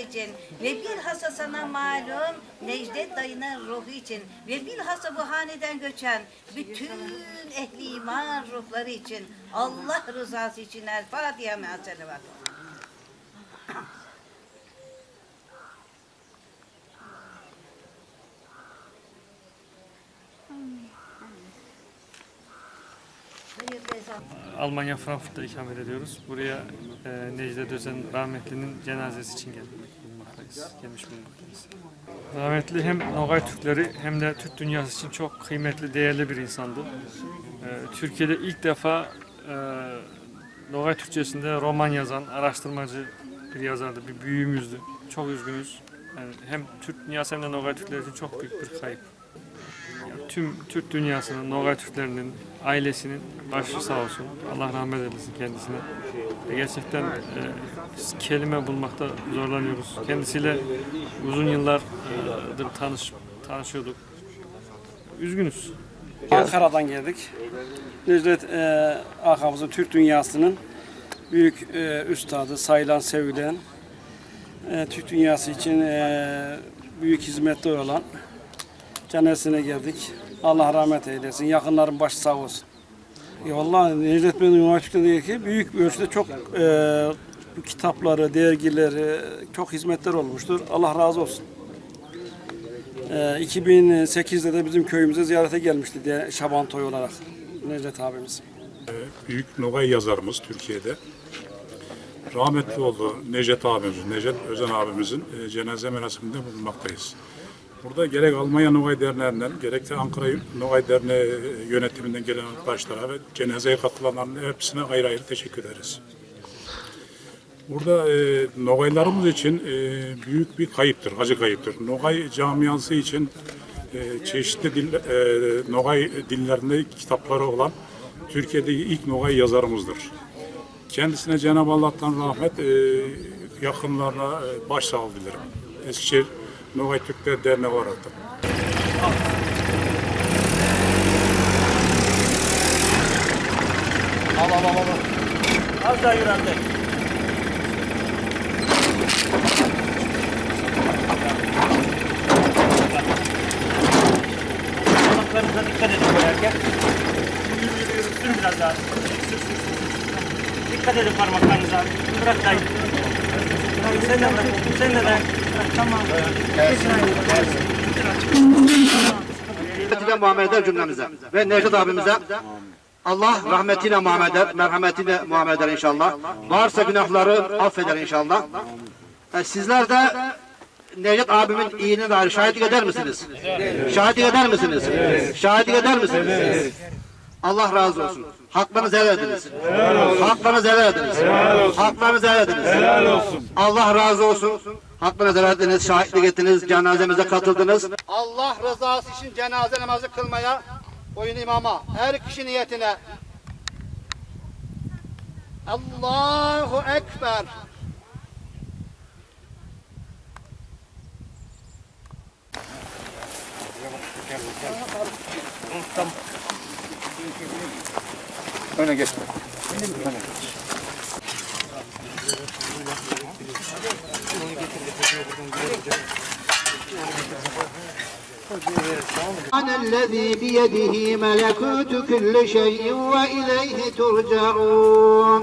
için ve bilhassa sana malum Necdet dayının ruhu için ve bilhassa bu haneden göçen bütün ehli iman ruhları için Allah rızası için El Fatiha me'al Almanya Frankfurt'ta ikamet ediyoruz. Buraya e, Necdet Özen rahmetlinin cenazesi için gelmek bulunmaktayız. Gelmiş bulunmaktayız. Rahmetli hem Nogay Türkleri hem de Türk dünyası için çok kıymetli, değerli bir insandı. E, Türkiye'de ilk defa e, Nogay Türkçesinde roman yazan, araştırmacı bir yazardı, bir büyüğümüzdü. Çok üzgünüz. Yani hem Türk dünyası hem de Nogay Türkleri için çok büyük bir kayıp. Tüm Türk dünyasının, Nogay Türklerinin, ailesinin başı sağ olsun. Allah rahmet eylesin kendisine. Gerçekten e, kelime bulmakta zorlanıyoruz. Kendisiyle uzun yıllardır tanış, tanışıyorduk. Üzgünüz. Ankara'dan geldik. Necdet e, arkamızın Türk dünyasının büyük e, üstadı, sayılan, sevilen, e, Türk dünyası için e, büyük hizmetli olan cenazesine geldik. Allah rahmet eylesin. Yakınların başı sağ olsun. Ya vallahi Necdet Bey'in üniversitedeki büyük bir ölçüde çok e, kitapları, dergileri, çok hizmetler olmuştur. Allah razı olsun. Ee, 2008'de de bizim köyümüze ziyarete gelmişti diye Şaban Toy olarak Necdet abimiz. büyük Nogay yazarımız Türkiye'de. Rahmetli oldu Necdet abimiz, Necdet Özen abimizin e, cenaze merasiminde bulunmaktayız. Burada gerek Almanya Nogay Derneği'nden, gerek de Ankara Nogay Derneği yönetiminden gelen arkadaşlara ve cenazeye katılanların hepsine ayrı ayrı teşekkür ederiz. Burada e, Nogaylarımız için e, büyük bir kayıptır, acı kayıptır. Nogay camiası için e, çeşitli dil, e, Nogay dillerinde kitapları olan Türkiye'deki ilk Nogay yazarımızdır. Kendisine Cenab-ı Allah'tan rahmet, e, yakınlarına e, başsağlığı dilerim. Eskişehir Nogay Türkler Derneği olarak da. Az daha yüründi. Parmaklarınıza dikkat edin koyarken. Yürü yürü yürü. Sür biraz daha. Sür sür sür. Dikkat edin parmaklarınıza. Bırak dayı. Sen de. Tamam. rahmetiyle muamele eder cümlemize. Ve Necdet abimize Allah rahmetiyle muamele eder, merhametiyle muamele eder inşallah. Varsa günahları affeder inşallah. E, sizler de Necdet abimin iyiliğine dair şahitlik eder misiniz? Şahitlik eder misiniz? Şahitlik eder misiniz? Allah razı olsun. Haklarınızı helal ediniz. Haklarınızı helal ediniz. Haklarınızı helal ediniz. Allah razı olsun. Haklarınızı helal ediniz. Şahitlik ettiniz. Cenazemize katıldınız. Allah rızası için cenaze namazı kılmaya oyun imama her kişi niyetine Allahu Ekber Öne geç. أنا الذي بيده ملكوت كل شيء وإليه ترجعون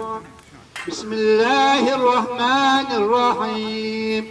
بسم الله الرحمن الرحيم